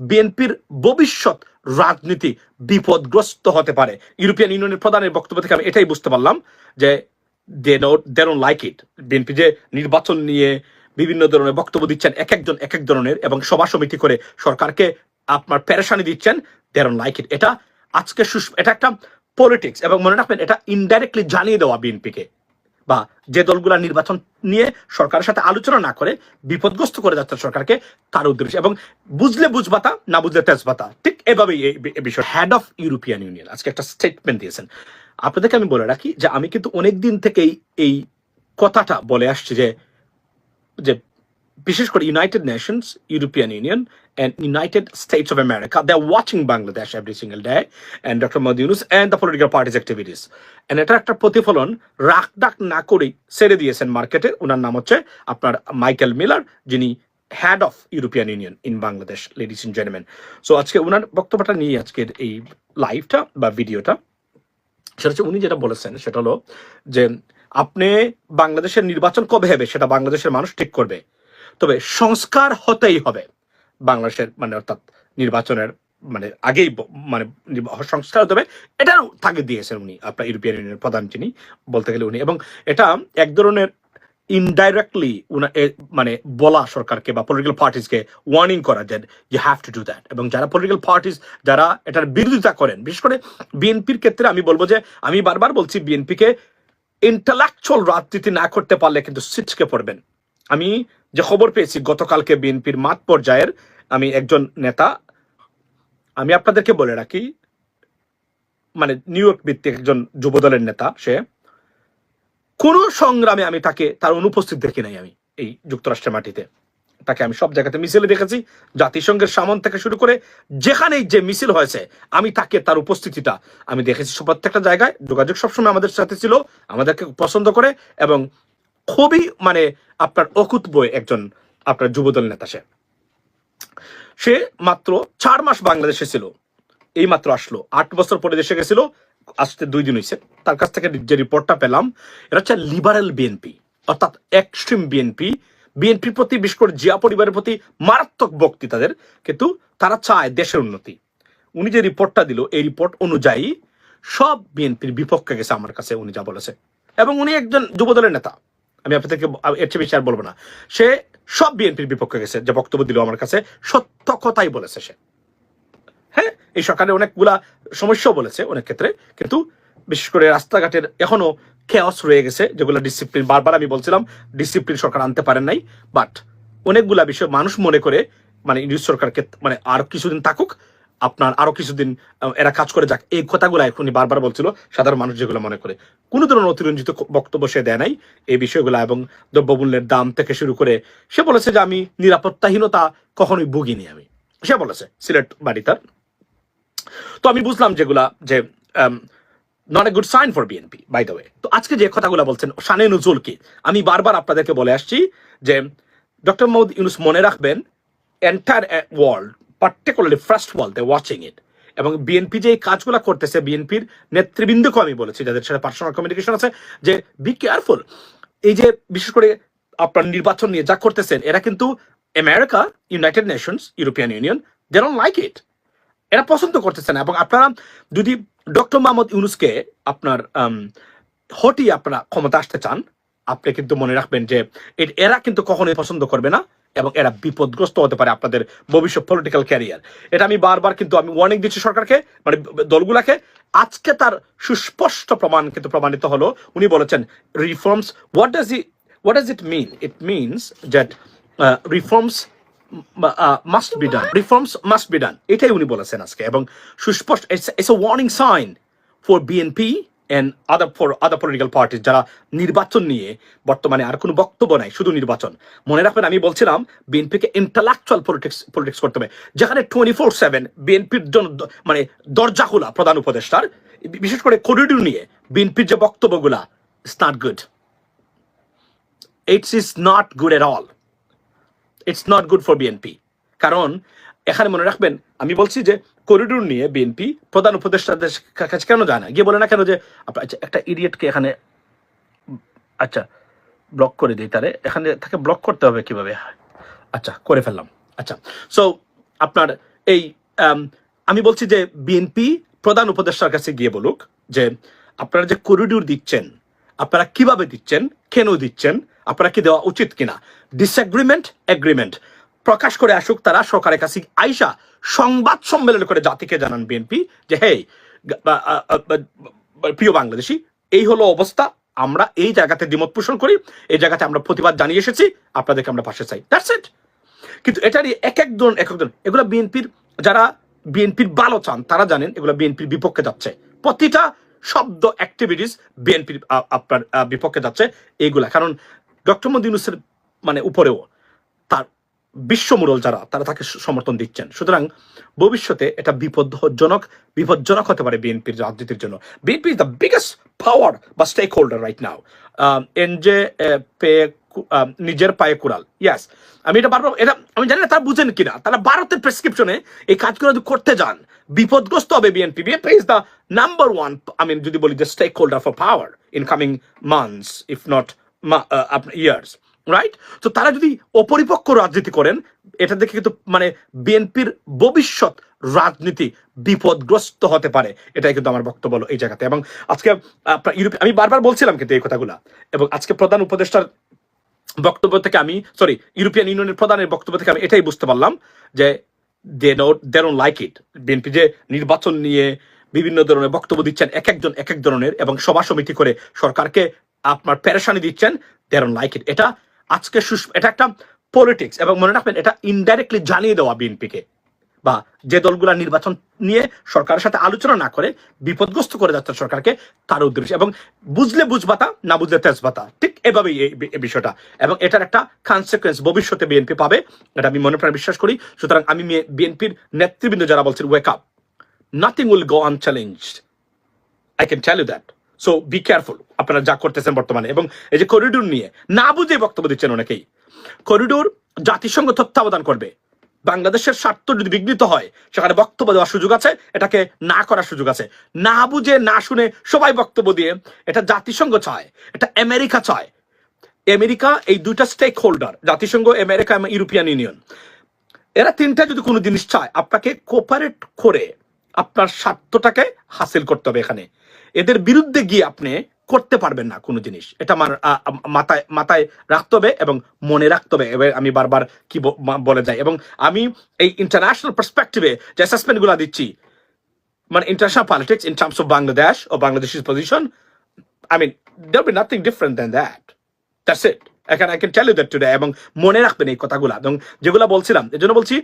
বিএনপির ভবিষ্যৎ রাজনীতি বিপদগ্রস্ত হতে পারে। ইউরোপিয়ান ইউনিয়নের প্রধানের বক্তব্য থেকে আমি এটাই বুঝতে পারলাম যে they they don't like it. BNP যে নির্বাচন নিয়ে বিভিন্ন ধরনের বক্তব্য দিচ্ছেন এক একজন এক এক ধরনের, এবং সভা সমিতি করে সরকারকে আপনার প্যারেশানি দিচ্ছেন, দে ডোন্ট লাইক ইট। এটা আজকে এটা একটা পলিটিক্স, এবং মনে রাখবেন এটা ইনডাইরেক্টলি জানিয়ে দেওয়া বিএনপিকে। বা যে দলগুলা নির্বাচন নিয়ে সরকারের সাথে আলোচনা না করে বিপদগ্রস্ত করে যাচ্ছে সরকারকে, তার উদ্দেশ্য। এবং বুঝলে বুঝবাতা, না বুঝলে তেজবাতা। ঠিক এভাবেই এই বিষয় হেড অফ ইউরোপিয়ান ইউনিয়ন আজকে একটা স্টেটমেন্ট দিয়েছেন। আপনাদেরকে আমি বলে রাখি যে, আমি কিন্তু অনেক দিন থেকেই এই কথাটা বলে আসছি যে যে বিশেষ করে United Nations European Union and United States of America. They're watching Bangladesh every single day and doctor Modi Yunus and the political parties activities. And এটা একটা প্রতিফলন রাখ ডাক না করেই ছেড়ে দিয়েছেন মার্কেটে ওনার নাম হচ্ছে আপনার মাইকেল মিলার যিনি head of European Union in Bangladesh ladies and gentleman so আজকে ওনার বক্তব্যটা নিয়ে আজকের এই লাইভটা বা ভিডিওটা সেটা হচ্ছে উনি যেটা বলেছেন, সেটা হলো যে আপনি বাংলাদেশের নির্বাচন কবে হবে, সেটা বাংলাদেশের মানুষ ঠিক করবে তবে সংস্কার হতেই হবে। বাংলাদেশের মানে অর্থাৎ নির্বাচনের মানে আগেই মানে সংস্কার হতে হবে। এটাও তাকে দিয়েছেন উনি, আপনার ইউরোপিয়ান ইউনিয়নের প্রধান যিনি, বলতে গেলে উনি। এবং এটা এক ধরনের ইনডাইরেক্টলি মানে বলা সরকারকে বা পলিটিক্যাল পার্টিসকে ওয়ার্নিং করা যে you have to do that এবং যারা পলিটিক্যাল পার্টিস যারা এটার বিরোধিতা করেন, বিশেষ করে বিএনপির ক্ষেত্রে আমি বলব যে, আমি বারবার বলছি, বিএনপিকে ইন্টালেকচুয়াল রাজনীতি না করতে পারলে কিন্তু সিটকে পড়বেন। আমি যে খবর পেয়েছি গতকালকে বিএনপির মাঠ পর্যায়ের আমি একজন নেতা, আমি আপনাদেরকে বলে রাখি মানে নিউ ইয়র্ক ভিত্তিক একজন যুবদলের নেতা সে, কোন সংগ্রামে আমি তাকে, তার অনুপস্থিত দেখি নাই আমি এই যুক্তরাষ্ট্রের মাটিতে। তাকে আমি সব জায়গাতে মিছিলে দেখেছি, জাতিসংঘের সামন থেকে শুরু করে যেখানেই যে মিছিল হয়েছে, আমি তাকে, তার উপস্থিতিটা আমি দেখেছি। প্রত্যেকটা জায়গায় যোগাযোগ সবসময় আমাদের সাথে ছিল, আমাদেরকে পছন্দ করে এবং খুবই মানে আপনার অকুত বই একজন আপনার যুবদল নেতা সে। সে মাত্র চার মাস বাংলাদেশে ছিল। এই মাত্র আসলো। আট বছর পরে দেশে গেছিল। আসতে দুই দিন হয়েছে তার কাছ থেকে যে রিপোর্টটা পেলাম এটা হচ্ছে লিবারেল বিএনপি অর্থাৎ এক্সট্রিম বিএনপি বিএনপির প্রতি, বিশেষ করে জিয়া পরিবারের প্রতি মারাত্মক ভক্তি তাদের কিন্তু তারা চায় দেশের উন্নতি। উনি যে রিপোর্টটা দিল, এই রিপোর্ট অনুযায়ী সব বিএনপির বিপক্ষে গেছে আমার কাছে, উনি যা বলেছে। এবং উনি একজন যুবদলের নেতা। আমি আপনাদেরকে এর চেয়ে বেশি আর বলব না। সে সব বিএনপির বিপক্ষে গেছে, যে বক্তব্য দিল আমার কাছে, সত্য কথাই বলেছে সে। হ্যাঁ এই সরকারের অনেকগুলা সমস্যাও বলেছে অনেক ক্ষেত্রে, কিন্তু বিশেষ করে রাস্তাঘাটের এখনও খেয়াস রয়ে গেছে, যেগুলো ডিসিপ্লিন বারবার আমি বলছিলাম ডিসিপ্লিন সরকার আনতে পারেন নাই বাট অনেকগুলা বিষয় মানুষ মনে করে মানে ইংরেজ সরকারকে মানে আর কিছুদিন থাকুক আপনার আরও কিছুদিন এরা কাজ করে যাক। এই কথাগুলো এখনই বারবার বলছিল সাধারণ মানুষ যেগুলো মনে করে। কোনো ধরনের অতিরঞ্জিত বক্তব্য সে দেয় নাই এই বিষয়গুলো এবং দ্রব্যমূল্যের দাম থেকে শুরু করে সে বলেছে যে আমি নিরাপত্তাহীনতা কখনোই ভুগিনি আমি। সে বলেছে, সিলেট বাড়ি তার তো আমি বুঝলাম যেগুলা যে not a good sign for BNP by the way তো আজকে যে কথাগুলো বলছেন, শানে নজরুল কি? আমি বারবার আপনাদেরকে বলে আসছি যে ডক্টর মৌদ ইউনুস মনে রাখবেন entire world particularly first world they watching it এবং বিএনপি যে এই কাজগুলো করতেছে বিএনপির নেতৃবৃন্দকে আমি বলেছি, যাদের সাথে পার্সোনাল কমিউনিকেশন আছে, যে বি কেয়ারফুল এই যে বিশেষ করে আপনার নির্বাচন নিয়ে যা করতেছেন, এরা কিন্তু America United Nations European Union they don't like it এরা পছন্দ করতেছে না। এবং আপনারা যদি ডক্টর মোহাম্মদ ইউনুসকে আপনার হটিয়ে আপনারা ক্ষমতা আসতে চান, আপনি কিন্তু মনে রাখবেন যে এরা কিন্তু কখনোই পছন্দ করবে না। এবং এরা বিপদগ্রস্ত হতে পারে আপনাদের ভবিষ্যৎ পলিটিক্যাল ক্যারিয়ার এটা আমি বারবার কিন্তু আমি ওয়ার্নিং দিচ্ছি সরকারকে মানে দলগুলাকে। আজকে তার সুস্পষ্ট প্রমাণ কিন্তু প্রমাণিত হলো। উনি বলেছেন reforms what does it what does it mean it means that reforms must be done reforms must be done এটাই উনি বলেছেন আজকে। এবং সুস্পষ্ট it's a warning sign for BNP and other for other political party যারা নির্বাচন নিয়ে বর্তমানে আর কোনো বক্তব্য নাই, শুধু নির্বাচন। মনে রাখবেন, আমি বলছিলাম, বিএনপিকে ইন্টালেকচুয়াল পলিটিক্স পলিটিক্স করতে হবে। যেখানে টোয়েন্টি ফোর সেভেন বিএনপির জন্য মানে দরজা খোলা প্রধান উপদেষ্টার, বিশেষ করে করিডোর নিয়ে বিএনপির যে বক্তব্যগুলা it's not good it's is not good at all it's not good for BNP. কারণ, এখানে মনে রাখবেন, আমি বলছি যে করিডোর নিয়ে বিএনপি প্রধান উপদেষ্টাদের কাছে কেন যায় না? গিয়ে বলে না কেন যে আচ্ছা, একটা ইডিয়েটকে এখানে আচ্ছা ব্লক করে দিই তারে। এখানে তাকে ব্লক করতে হবে কীভাবে? আচ্ছা করে ফেললাম। আচ্ছা সো আপনার এই আম, বলছি যে বিএনপি প্রধান উপদেষ্টার কাছে গিয়ে বলুক যে আপনারা যে করিডোর দিচ্ছেন আপনারা কীভাবে দিচ্ছেন কেন দিচ্ছেন আপনারা কি দেওয়া উচিত কিনা? ডিসএগ্রিমেন্ট এগ্রিমেন্ট প্রকাশ করে আসুক তারা সরকারের কাছে আইসা সংবাদ সম্মেলন করে জাতিকে জানান বিএনপি যে হে প্রিয় বাংলাদেশি, এই হলো অবস্থা। আমরা এই জায়গাতে দ্বিমত পোষণ করি, এই জায়গাতে আমরা প্রতিবাদ জানিয়ে এসেছি, আপনাদেরকে আমরা পাশে চাই। দ্যাটস ইট কিন্তু এটারই এক একজন এক একজন এগুলো বিএনপির, যারা বিএনপির ভালো চান, তারা জানেন এগুলো বিএনপির বিপক্ষে যাচ্ছে। প্রতিটা শব্দ অ্যাক্টিভিটিস বিএনপির আপনার বিপক্ষে যাচ্ছে, এইগুলা। কারণ ডক্টর মোদী ইউনুসের মানে উপরেও তার বিশ্বমূরল যারা তারা তাকে সমর্থন দিচ্ছেন। সুতরাং ভবিষ্যতে এটা বিপদজনক বিপজ্জনক হতে পারে বিএনপির রাজনীতির জন্য। BNP is the biggest power বা stakeholder right now and যে কু- আহ, নিজের পায়ে কুড়াল। ইয়াস আমি এটা বারবার এটা আমি জানি না তারা বুঝেন কিনা। তারা ভারতের প্রেসক্রিপশনে এই কাজগুলো যদি করতে যান বিপদগ্রস্ত হবে BNP. BNP is the number one আমি যদি বলি the stakeholder for power in coming months if not years right তো তারা যদি অপরিপক্ক রাজনীতি করেন, এটা দেখে কিন্তু মানে বিএনপির ভবিষ্যৎ রাজনীতি বিপদগ্রস্ত হতে পারে। এটাই কিন্তু আমার বক্তব্য হলো এই জায়গাতে। এবং আজকে ইউরোপ, আমি বারবার বলছিলাম কিন্তু এই কথাগুলা। এবং আজকে প্রধান উপদেষ্টার বক্তব্য থেকে আমি সরি ইউরোপিয়ান ইউনিয়নের প্রধানের বক্তব্য থেকে আমি এটাই বুঝতে পারলাম যে they know they don't like it BNP যে নির্বাচন নিয়ে বিভিন্ন ধরনের বক্তব্য দিচ্ছেন, এক একজন, এক এক ধরনের, এবং সভা সমিতি করে সরকারকে আপনার পেরেশানি দিচ্ছেন দে ডোন্ট লাইক ইট এটা আজকে এটা একটা পলিটিক্স এবং মনে রাখবেন এটা ইনডাইরেক্টলি জানিয়ে দেওয়া বিএনপিকে বা যে দলগুলা নির্বাচন নিয়ে সরকারের সাথে আলোচনা না করে বিপদগ্রস্ত করে যাচ্ছে সরকারকে, তার উদ্দেশ্য। এবং বুঝলে বুঝবাতা, না বুঝলে তেজবাতা। ঠিক এভাবেই এই বিষয়টা। এবং এটার একটা কনসিকুয়েন্স ভবিষ্যতে বিএনপি পাবে, এটা আমি মনে প্রাণে বিশ্বাস করি। সুতরাং আমি বিএনপির নেতৃবৃন্দ যারা বলছেন wake up nothing will go unchallenged I can tell you that so be careful আপনারা যা করতেছেন বর্তমানে। এবং এই যে করিডোর নিয়ে না বুঝে বক্তব্য দিচ্ছেন অনেকেই। করিডোর জাতিসংঘ তত্ত্বাবধান করবে। বাংলাদেশের স্বার্থ যদি বিঘ্নিত হয়, সেখানে বক্তব্য দেওয়ার সুযোগ আছে, এটাকে না করার সুযোগ আছে। না বুঝে, না শুনে সবাই বক্তব্য দিয়ে এটা জাতিসংঘ চায়, এটা আমেরিকা চায়। আমেরিকা এই দুইটা স্টেক হোল্ডার জাতিসংঘ, আমেরিকা এবং ইউরোপিয়ান ইউনিয়ন, এরা তিনটা যদি কোনো জিনিস চায়, আপনাকে কোপারেট করে আপনার স্বার্থটাকে হাসিল করতে হবে এখানে। এদের বিরুদ্ধে গিয়ে আপনি করতে পারবেন না কোনো জিনিস। এটা আমার মাথায় মাথায় রাখতে হবে এবং মনে রাখতে হবে। এবার আমি বারবার কি বলে যাই। এবং আমি এই ইন্টারন্যাশনাল পার্সপেক্টিভে যে অ্যাসেসমেন্টগুলা দিচ্ছি মানে international politics in terms of Bangladesh O Bangladesh position I mean there'll be nothing different than that That's it. I can, I can tell you that today. এবং মনে রাখবেন এই কথাগুলা। এবং যেগুলা বলছিলাম এর জন্য বলছি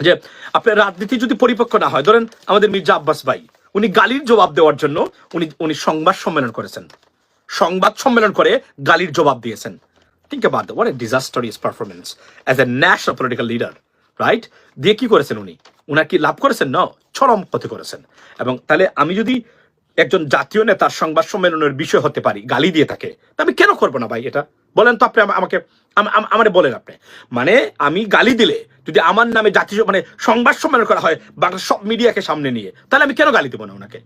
যে আপনার রাজনীতি যদি পরিপক্ক না হয়, ধরেন আমাদের মির্জা আব্বাস ভাই, উনি গালির জবাব দেওয়ার জন্য উনি উনি সংবাদ সম্মেলন করেছেন। সংবাদ সম্মেলন করে গালির জবাব দিয়েছেন। Think about the what a disasterious performance as a national political leader right দিয়ে কি করেছেন উনি? উনার কি লাভ করেছেন? না চরম ক্ষতি করেছেন। এবং তাহলে আমি যদি একজন জাতীয় নেতার সংবাদ সম্মেলনের বিষয় হতে পারি, গালি দিয়ে থাকে। আমি কেন করব না ভাই এটা? বলেন তো আপনি আমাকে, আম- আম- আমারে বলেন আপনি। মানে আমি গালি দিলে যদি আমার নামে জাতীয় মানে সংবাদ সম্মেলন করা হয় বাংলা সব মিডিয়াকে সামনে নিয়ে, তাহলে আমি কেন গালি দেবো না ওনাকে?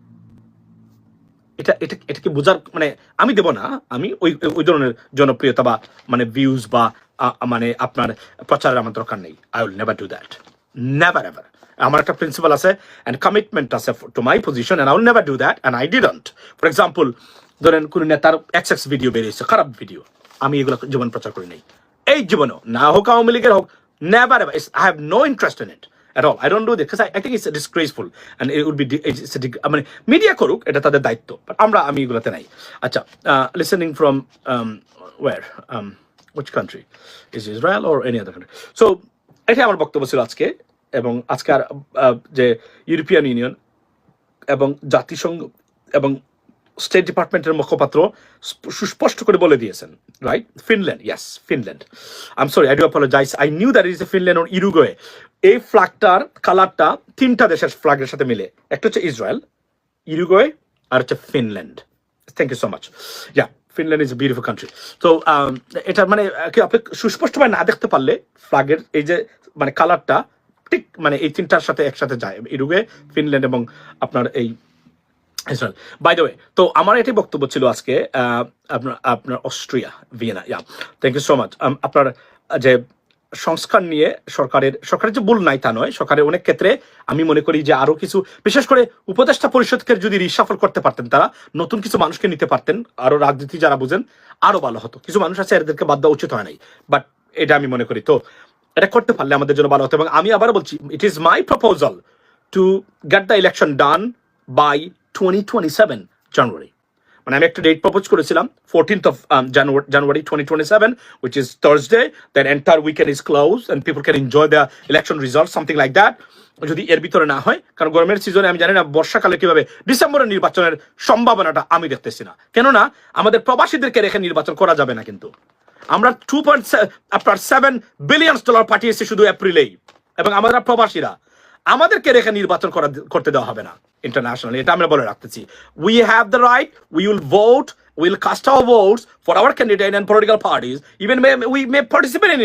এটা এটা এটাকে বোঝার মানে আমি দেব না? আমি ওই ওই ধরনের জনপ্রিয়তা বা মানে ভিউজ বা মানে আপনার প্রচারের আমার দরকার নেই। I will never do that never ever আমার একটা প্রিন্সিপাল আছে অ্যান্ড কমিটমেন্ট আছে to my position and I will never do that and I didn't for example ধরেন কোন নেতার এক্স এক্স ভিডিও বেরিয়েছে খারাপ ভিডিও আমি এগুলো জীবন প্রচার করি নাই। এই জীবনেও না হোক আওয়ামী লীগের হোক never ever I have no interest in it at all. I don't do that because I, I think it's disgraceful and it would be it's, a dig- মানে মিডিয়া করুক এটা তাদের দায়িত্ব বাট আমরা আমি এগুলোতে নাই। আচ্ছা listening from where which country? Is Israel or any other country? So এটাই আমার বক্তব্য ছিল আজকে, এবং আজকের যে ইউরোপিয়ান ইউনিয়ন এবং জাতিসংঘ এবং স্টেট ডিপার্টমেন্টের মুখপাত্র সুস্পষ্ট করে বলে দিয়েছেন right Finland yes Finland I am sorry I do apologise I knew that is a Finland or Uruguay এই ফ্ল্যাগটার কালারটা তিনটা দেশের ফ্ল্যাগের সাথে মিলে। একটা হচ্ছে ইসরায়েল ইউরুগুয়ে আর হচ্ছে Finland thank you so much yeah Finland is beautiful country তো এটা মানে আপনি সুস্পষ্টভাবে না দেখতে পারলে ফ্লাগের এই যে মানে কালারটা ঠিক মানে এই তিনটার সাথে একসাথে যায়। ইউরোপে ফিনল্যান্ড এবং আপনার এই ইসরায়েল বাই দ্য ওয়ে তো আমার এটাই বক্তব্য ছিল আজকে আপনার আপনার Austria, Vienna yeah thank you so much আপনার যে সংস্কার নিয়ে সরকারের সরকারের যে ভুল নাই তা নয়, সরকারের অনেক ক্ষেত্রে আমি মনে করি যে আরও কিছু, বিশেষ করে উপদেষ্টা পরিষদকে যদি রিসাফল করতে পারতেন তারা, নতুন কিছু মানুষকে নিতে পারতেন, আরও রাজনীতি যারা বুঝেন, আরও ভালো হতো। কিছু মানুষ আছে এদেরকে বাদ দেওয়া উচিত হয় নাই বাট এটা আমি মনে করি। তো এটা করতে পারলে আমাদের জন্য ভালো হতো এবং আমি আবার বলছি it is my proposal to get the election done by twenty twenty seven January মানে আমি একটা ডেট প্রপোজ করেছিলাম fourteenth of January twenty twenty seven which is Thursday then entire weekend is close and people can enjoy the election result something like that যদি এর ভিতরে না হয়, কারণ গরমের সিজনে আমি জানি না বর্ষাকালে কীভাবে ডিসেম্বরের নির্বাচনের সম্ভাবনাটা আমি দেখতেছি না। কেননা আমাদের প্রবাসীদেরকে রেখে নির্বাচন করা যাবে না কিন্তু। আমরা টু পয়েন্ট আপনার সেভেন বিলিয়ন ডলার পাঠিয়েছি শুধু এপ্রিলেই এবং আমরা প্রবাসীরা, আমাদেরকে রেখে নির্বাচন করা, করতে দেওয়া হবে না। ইন্টারন্যাশনালি এটা আমরা বলে রাখতেছি। We have the right we will vote will cast our votes for our candidate and political parties even we may participate in